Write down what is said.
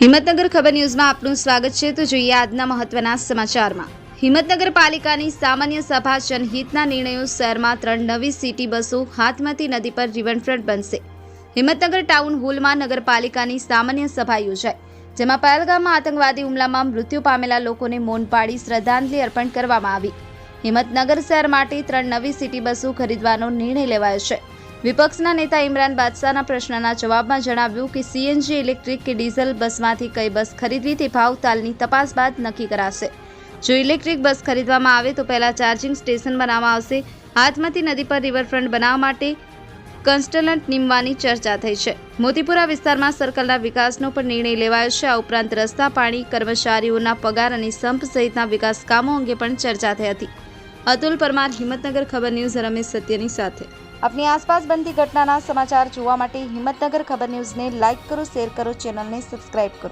હિંમતનગર ખબર ન્યૂઝમાં આપનું સ્વાગત છે. તો જોઈએ આજના મહત્વના સમાચારમાં. હિંમતનગર પાલિકાની સામાન્ય સભા જનહિતના નિર્ણયો શહેરમાં ત્રણ નવી સિટી બસો હાથમતી નદી પર રિવરફ્રન્ટ બનશે. હિંમતનગર ટાઉન હોલમાં નગરપાલિકાની સામાન્ય સભા યોજાઈ, જેમાં પહેલગામમાં આતંકવાદી હુમલામાં મૃત્યુ પામેલા લોકોને મૌન પાડી શ્રદ્ધાંજલિ અર્પણ કરવામાં આવી. હિંમતનગર શહેર માટે ત્રણ નવી સિટી બસો ખરીદવાનો નિર્ણય લેવાયો છે. વિપક્ષના નેતા ઇમરાન બાદશાહના પ્રશ્નના જવાબમાં જણાવ્યું કે સીએનજી ઇલેક્ટ્રિક કે ડીઝલ બસમાંથી કઈ બસ ખરીદવી તે ભાવતાલની તપાસ બાદ નક્કી કરાશે. જો ઇલેક્ટ્રિક બસ ખરીદવામાં આવે તો પહેલા ચાર્જિંગ સ્ટેશન બનાવવામાં આવશે. હાથમતી નદી પર રિવરફ્રન્ટ બનાવવા માટે કન્સ્ટલન્ટ નીમવાની ચર્ચા થઈ છે. મોતીપુરા વિસ્તારમાં સર્કલના વિકાસનો પણ નિર્ણય લેવાયો છે. આ ઉપરાંત રસ્તા, પાણી, કર્મચારીઓના પગાર અને સંપ સહિતના વિકાસ કામો અંગે પણ ચર્ચા થઈ હતી. અતુલ પરમાર, હિંમતનગર, ખબર ન્યૂઝ, રમેશ સત્યની સાથે. આપની આસપાસ બનતી ઘટનાના સમાચાર જોવા માટે હિંમતનગર ખબર ન્યૂઝને લાઇક કરો, શેર કરો, ચેનલને સબસ્ક્રાઇબ કરો.